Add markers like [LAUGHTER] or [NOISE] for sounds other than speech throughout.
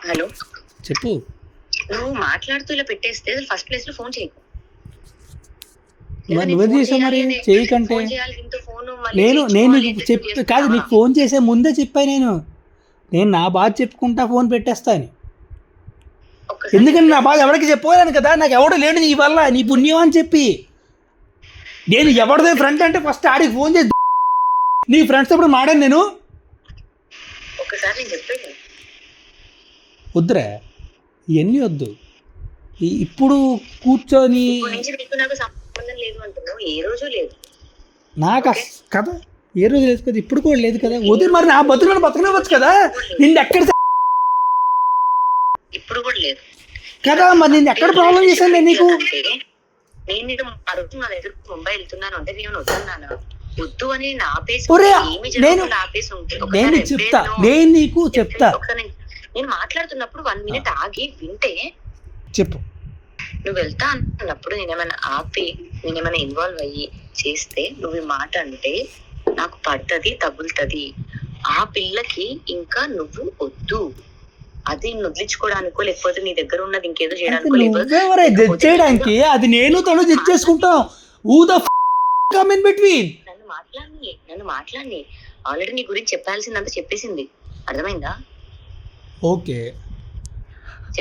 Hello. చెప్పు. నువ్వు మాట్లాడుతూ ఇలా పెట్టేస్తే ఫస్ట్ ప్లేస్లో ఫోన్ చేయకు. మరి నువ్వే చేసావు మరి? చేయకంటే నేను నేను నీకు చెప్ కాదు నీకు ఫోన్ చేసే ముందే చెప్పా నేను. నేను నా బాధ చెప్పుకుంటా ఫోన్ పెట్టేస్తా అని. ఎందుకంటే నా బాధ ఎవరికి చెప్పలేను కదా? నాకు ఎవడు లేడు నీ వల్ల నీ పుణ్యం అని చెప్పి. నేను ఎవరిదే ఫ్రెండ్ అంటే ఫస్ట్ ఆడికి ఫోన్ చేసి నీ ఫ్రెండ్స్ అప్పుడు మాడాను నేను. ఒకసారి నేను వద్దురా ఇవన్నీ వద్దు. ఇప్పుడు కూర్చొని నీకు కదా? ఏ రోజు లేదు కదా? ఇప్పుడు కూడా లేదు కదా? వదిలి మరి నా బతుకులను బతకనివ్వచ్చు కదా? నిన్ను ఎక్కడ ఇప్పుడు కూడా లేదు. కదా? మరి నేను ఎక్కడ ప్రాబ్లం చేశాను నేను నీకు? నేను ఆ రోజు నా దగ్గర ముంబై వెళ్తున్నాను అంటే నేను వద్దన్నాను. వద్దు అని నేను చెప్తా నేను నీకు చెప్తా. మాట్లాడుతున్నప్పుడు వన్ మినిట్ ఆగి వింటే చెప్పు. నువ్వు వెళ్తా అన్నప్పుడు నేనేమైనా ఆపి నేనేమైనా ఇన్వాల్వ్ అయ్యి చేస్తే నువ్వు ఈ మాట అంటే నాకు పడ్డది తగులుతుంది. ఆ పిల్లకి ఇంకా నువ్వు వద్దు. అది నిన్ను వదిలించుకోవడానికో లేకపోతే నీ దగ్గర ఉన్నది ఇంకేదో చేయడానికో లేకపోతే నువ్వెవరే జడ్జ్ చేయడానికి అది నేను తను జడ్జ్ చేసుకుంటాం. ఊ ద కమ్ ఇన్ బిట్వీన్ నన్ను మాట్లాడి నన్ను మాట్లాడి ఆల్రెడీ నీ గురించి చెప్పాల్సిందంత చెప్పేసింది. అర్థమైందా? ఓకే.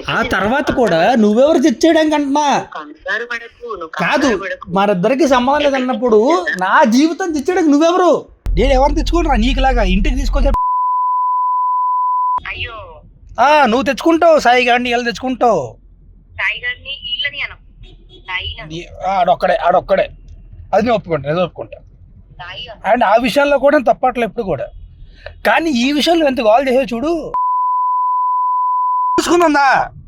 ఆ. తర్వాత కూడా నువ్వెవరు జడ్జ్ చేయడానికి అంటున్నా? కాదు మరిద్దరికి సంబంధం లేదన్నప్పుడు [LAUGHS] నా జీవితం తెచ్చడానికి నువ్వెవరు? నేను ఎవరు తెచ్చుకోనరా? నీకులాగా ఇంటికి తీసుకొచ్చే అయ్యో. ఆ, నువ్వు తెచ్చుకుంటావు సాయి గారిని ఇలా తెచ్చుకుంటావు. ఆడొక్కడే ఆడొక్కడే. అది నేను ఒప్పుకుంటా నేను ఒప్పుకుంటా. అండ్ ఆ విషయాల్లో కూడా నేను తప్పట్లే ఎప్పుడు కూడా. కానీ ఈ విషయంలో ఎంత కాల్ చేసే చూడు. そなんだ。